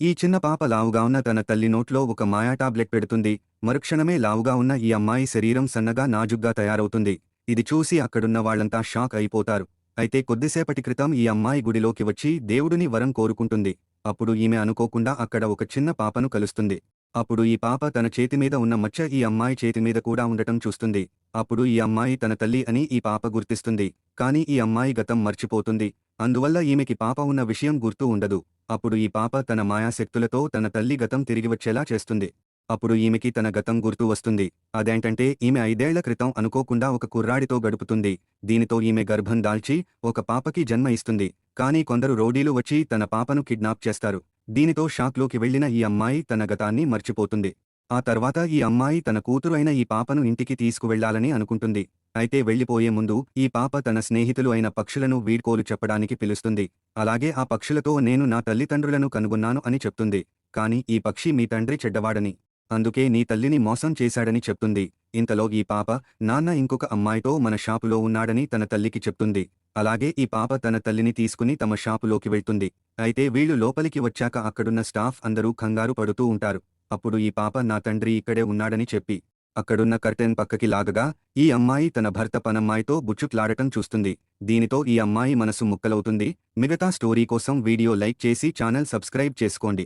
ఈ చిన్న పాప లావుగా ఉన్న తన తల్లి నోట్లో ఒక మాయా టాబ్లెట్ పెడుతుంది. మరుక్షణమే లావుగా ఉన్న ఈ అమ్మాయి శరీరం సన్నగా నాజుగ్గా తయారవుతుంది. ఇది చూసి అక్కడున్న వాళ్ళంతా షాక్ అయిపోతారు. అయితే కొద్దిసేపటి క్రితం ఈ అమ్మాయి గుడిలోకి వచ్చి దేవుడిని వరం కోరుకుంటుంది. అప్పుడు ఈమె అనుకోకుండా అక్కడ ఒక చిన్న పాపను కలుస్తుంది. అప్పుడు ఈ పాప తన చేతిమీద ఉన్న మచ్చ ఈ అమ్మాయి చేతిమీద కూడా ఉండటం చూస్తుంది. అప్పుడు ఈ అమ్మాయి తన తల్లి అని ఈ పాప గుర్తిస్తుంది. కాని ఈ అమ్మాయి గతం మర్చిపోతుంది. అందువల్ల ఈమెకి పాప ఉన్న విషయం గుర్తు ఉండదు. అప్పుడు ఈ పాప తన మాయాశక్తులతో తన తల్లి గతం తిరిగి వచ్చేలా చేస్తుంది. అప్పుడు ఈమెకి తన గతం గుర్తు వస్తుంది. అదేంటంటే ఈమె ఐదేళ్ళ క్రితం అనుకోకుండా ఒక కుర్రాడితో గడుపుతుంది. దీనితో ఈమె గర్భం దాల్చి ఒక పాపకి జన్మ ఇస్తుంది. కానీ కొందరు రౌడీలు వచ్చి తన పాపను కిడ్నాప్ చేస్తారు. దీనితో షాక్లోకి వెళ్ళిన ఈ అమ్మాయి తన గతాన్ని మర్చిపోతుంది. ఆ తర్వాత ఈ అమ్మాయి తన కూతురు అయిన ఈ పాపను ఇంటికి తీసుకువెళ్ళాలని అనుకుంటుంది. అయితే వెళ్ళిపోయే ముందు ఈ పాప తన స్నేహితులు అయిన పక్షులను వీడ్కోలు చెప్పడానికి పిలుస్తుంది. అలాగే ఆ పక్షులతో నేను నా తల్లిదండ్రులను కనుగొన్నాను అని చెప్తుంది. కాని ఈ పక్షి మీ తండ్రి చెడ్డవాడని అందుకే నీ తల్లిని మోసం చేశాడని చెప్తుంది. ఇంతలో ఈ పాప నాన్న ఇంకొక అమ్మాయితో మన షాపులో ఉన్నాడని తన తల్లికి చెప్తుంది. అలాగే ఈ పాప తన తల్లిని తీసుకుని తమ షాపులోకి వెళ్తుంది. అయితే వీళ్ళు లోపలికి వచ్చాక అక్కడున్న స్టాఫ్ అందరూ కంగారు పడుతూ ఉంటారు. అప్పుడు ఈ పాప నా తండ్రి ఇక్కడే ఉన్నాడని చెప్పి అక్కడున్న కర్టెన్ పక్కకి లాగగా ఈ అమ్మాయి తన భర్త పనమ్మాయితో బుచ్చుట్లాడటం చూస్తుంది. దీనితో ఈ అమ్మాయి మనసు ముక్కలవుతుంది. మిగతా స్టోరీ కోసం వీడియో లైక్ చేసి ఛానల్ సబ్స్క్రైబ్ చేసుకోండి.